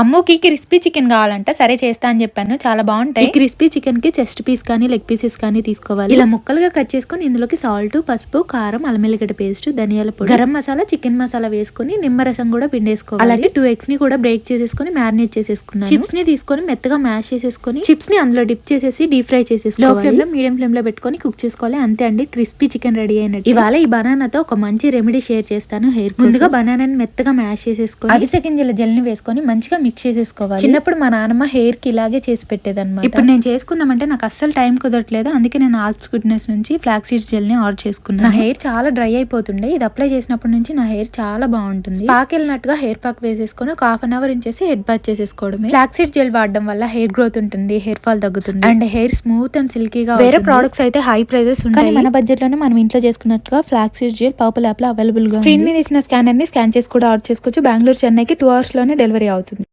అమ్మోకి crispy chicken కావాలంట. సరే చేస్తా అని చెప్పాను. చాలా బాగుంటాయి. క్రిస్పీ చికెన్కి చెస్ట్ పీస్ కానీ లెగ్ పీసెస్ కానీ తీసుకోవాలి. ఇలా ముక్కలుగా కట్ చేసుకొని ఇందులోకి సాల్ట్ పసుపు కారం అల్లమెల్లిగడ్డ పేస్ట్ ధనియాల పొడి గరం మసాలా చికెన్ మసాలా వేసుకొని నిమ్మరసం కూడా పిండేసుకోవాలి. అలాగే టూ ఎగ్స్ని కూడా బ్రేక్ చేసేసుకొని మ్యారినేట్ చేసేసుకున్నాను. చిప్స్ని తీసుకొని మెత్తగా మ్యాష్ చేసేసుకొని చిప్స్ని అందులో డిప్ చేసేసి డీప్ ఫ్రై చేసేసుకోవాలి. లో ఫ్లేమ్లో మీడియం ఫ్లేమ్లో పెట్టుకొని కుక్ చేసుకోవాలి. అంతే అండి క్రిస్పీ చికెన్ రెడీ అయినట్టు. ఇవాళ ఈ బనానాతో ఒక మంచి రెమెడీ షేర్ చేస్తాను హెయిర్ ముందుగా బనానాని మెత్తగా మ్యాష్ చేసేసుకొని అవిసె గింజల జెల్ని వేసుకొని మంచిగా మిక్స్ చేసేసుకోవాలి చిన్నప్పుడు మా నాన్నమ్మ హెయిర్కి ఇలాగే చేసి పెట్టేదన్నమాట. ఇప్పుడు నేను చేసుకుందామంటే నాకు అస్సలు టైం కుదరట్లేదు. అందుకే నేను ఆల్స్ గుడ్నెస్ నుంచి ఫ్లాక్ సీడ్స్ జెల్ని ఆర్డర్ చేసుకున్నాను. నా హెయిర్ చాలా డ్రై అయిపోతుండే. ఇది అప్లై చేసినప్పటి నుంచి నా హెయిర్ చాలా బాగుంటుంది. పాక్ వెళ్ళినట్టుగా హెయిర్ పాక్ వేసేసుకొని ఒక హాఫ్ అన్ అవర్ ఇంచేసి హెడ్ బాత్ చేసేసుకోవడమే. ఫ్లాక్ సీడ్ జెల్ వాడడం వల్ల హెయిర్ గ్రోత్ ఉంటుంది హెయిర్ ఫాల్ తగ్గుతుంది. అండ్ హెయిర్ స్మూత్ అండ్ సిల్కీగా వేరే ప్రొడక్ట్స్ అయితే హై ప్రైజెస్ ఉంటాయి. మన బడ్జెట్లోనే మనం ఇంట్లో చేసుకున్నట్టుగా ఫ్లాక్ సీడ్ జెల్ పర్పుల్ యాప్లో అవైలబుల్గా స్క్రీన్ మీద ఇచ్చిన స్కానర్ని స్కాన్ చేసి కూడా ఆర్డర్ చేసుకోవచ్చు. బెంగళూరు చెన్నైకి టూ అవర్స్లోనే డెలివరీ అవుతుంది.